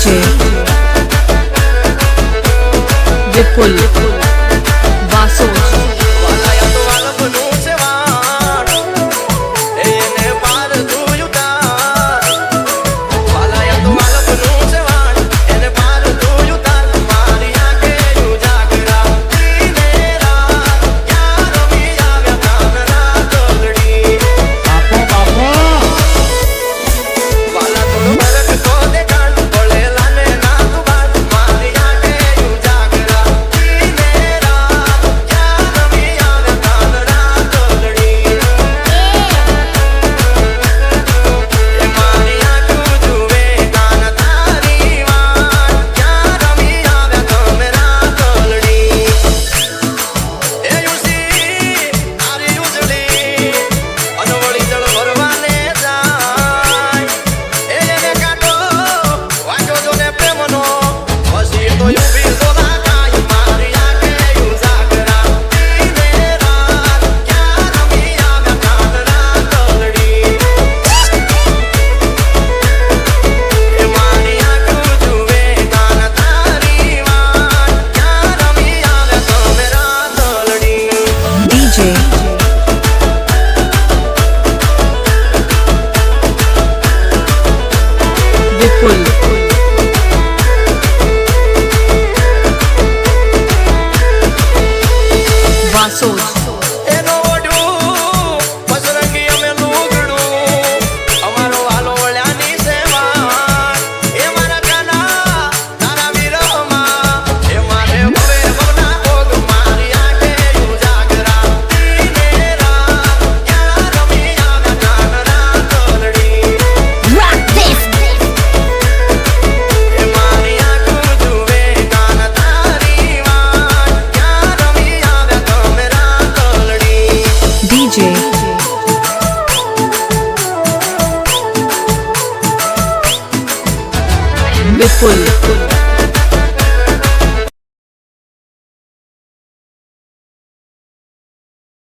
DJ વિપુલ વિપુલ વિપુલ